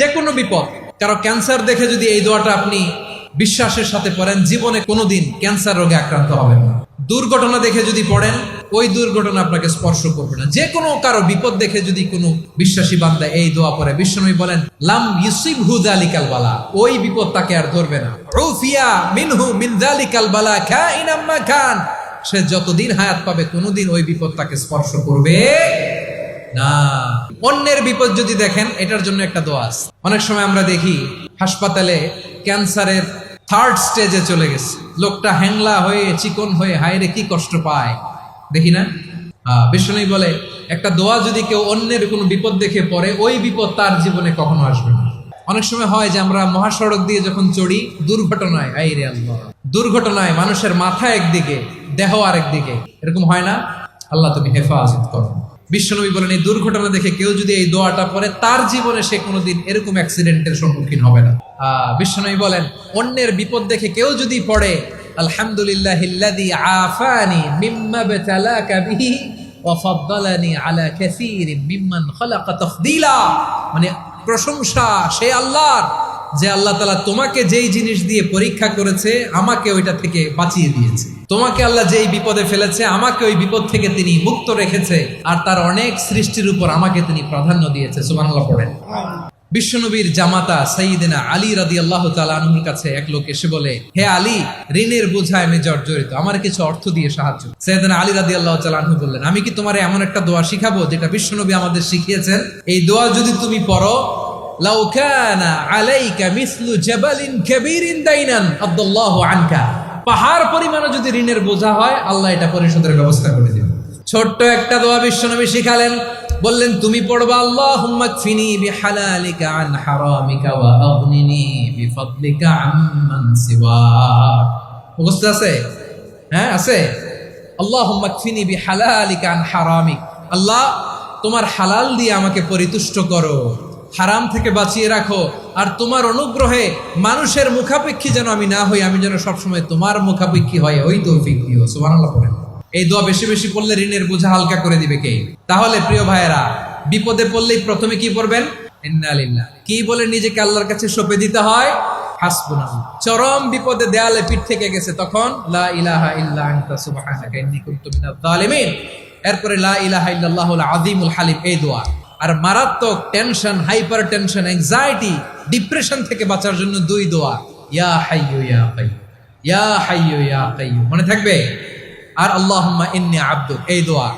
যে কোনো বিপদ, কারও ক্যান্সার দেখে যদি এই দোয়াটা আপনি বিশ্বাসের সাথে পড়েন, জীবনে কোনোদিন ক্যান্সার রোগে আক্রান্ত হবেন না। দুর্ঘটনা দেখে যদি পড়েন, ওই দুর্ঘটনা আপনাকে স্পর্শ করবে না। যে কোনো কারও বিপদ দেখে যদি কোনো বিশ্বাসী বান্দা এই দোয়া পড়ে, বিশ্বনবী বলেন, লাম ইউসিব হু বালা ওই বিপদ তাকে আর ধরবে না। রুফিয়া মিনহু মিন বালা খাইন আম্মা খান সে যতদিন হায়াত পাবে, কোনোদিন ওই বিপদ তাকে স্পর্শ করবে না। অন্যের বিপদ যদি দেখেন, এটার জন্য একটা দোয়া অনেক সময় আমরা দেখি, হাসপাতালে ক্যান্সারের থার্ড স্টেজে চলে গেছে। লোকটা হ্যাংলা হয়ে, চিকন হয়ে হায়রে কি কষ্ট পায়। দেখি না? বিষ্ণু বলে, একটা দোয়া যদি কেউ অন্যের কোনো বিপদ দেখে পড়ে, ওই বিপদ তার জীবনে কখনো আসবে না। অনেক সময় হয় যে আমরা মহাসড়ক দিয়ে যখন চড়ি, দুর্ঘটনায়, আই রে আল্লাহ, দুর্ঘটনায় মানুষের মাথা একদিকে, দেহ আরেকদিকে। এরকম হয় না? আল্লাহ তুমি হেফাজত করো। বিশ্বনবী বলেন, এই দুর্ঘটনা দেখে কেউ যদি এই দোয়াটা পড়ে, তার জীবনে সে কোনোদিন এরকম অ্যাক্সিডেন্টের সম্মুখীন হবে না। বিশ্বনবী বলেন, অন্যের বিপদ দেখে কেউ যদি পড়ে আলহামদুলিল্লাহ ফাদ্দালানি আলা মানে প্রশংসা সে আল্লাহর। যে আল্লাহ তালা তোমাকে যেই জিনিস দিয়ে পরীক্ষা করেছে, আমাকে ওইটা থেকে বাঁচিয়ে দিয়েছে। তোমাকে আল্লাহ যেই বিপদে ফেলেছে, আমাকে ওই বিপদ থেকে তিনি মুক্ত রেখেছে, আর তার অনেক সৃষ্টির উপর আমাকে তিনি প্রাধান্য দিয়েছে। সুমান আল্লাহ পড়েন। বিশ্বনবীর জামাতা সাইদিনা আলী রাদি আল্লাহ তালুর কাছে এক লোক এসে বলে, হে আলী, ঋণের বোঝায় আমি জর্জরিত। আমার কিছু অর্থ দিয়ে সাহায্য সৈয়দিনা আলী রাদি আল্লাহ তালু বললেন, আমি কি তোমার এমন একটা দোয়া শিখাবো যেটা বিশ্বনবী আমাদের শিখিয়েছেন? এই দোয়া যদি তুমি পড়ো পাহাড় পরিমাণে যদি ঋণের বোঝা হয়, আল্লাহ এটা পরিশোধের ব্যবস্থা করে দিবেন। ছোট্ট একটা দোয়া শিখালেন। বললেন, তুমি পড়বা আছে? হ্যাঁ আছে। আল্লাহুম্মা কফিনি বিহালালিকা হারামিক। আল্লাহ, তোমার হালাল দিয়ে আমাকে পরিতুষ্ট করো। হারাম থেকে বাঁচিয়ে রাখো। আর তোমার অনুগ্রহে মানুষের মুখাপেক্ষী যেন আমি না হই, আমি যেন সবসময় তোমার মুখাপেক্ষী হয় ওই তৌফিক দিও, সুবহানাল্লাহ পড়েন। এই দোয়া বেশি বেশি পড়লে ঋণের বোঝা হালকা করে দিবে কে? তাহলে প্রিয় ভাইয়েরা, বিপদে পড়লেই প্রথমে কি পড়বেন? কি বলে নিজেকে আল্লাহর কাছে সঁপে দিতে হয়? চরম বিপদে দেয়ালে পিঠ থেকে গেছে তখন, লা ইলাহা ইল্লা আনতা এরপরে লা ইলাহা ইল্লাল্লাহুল আযীমুল হালিম, এই দোয়া। আর মারাত্মক tension hypertension anxiety depression থেকে বাঁচার জন্য দুই দোয়া। ইয়া হাইয়ু ইয়া কাইয়্যুম। ইয়া হাইয়ু ইয়া কাইয়্যুম। মনে থাকবে? আর আল্লাহুম্মা ইন্নী আব্দুক। এই দোয়া।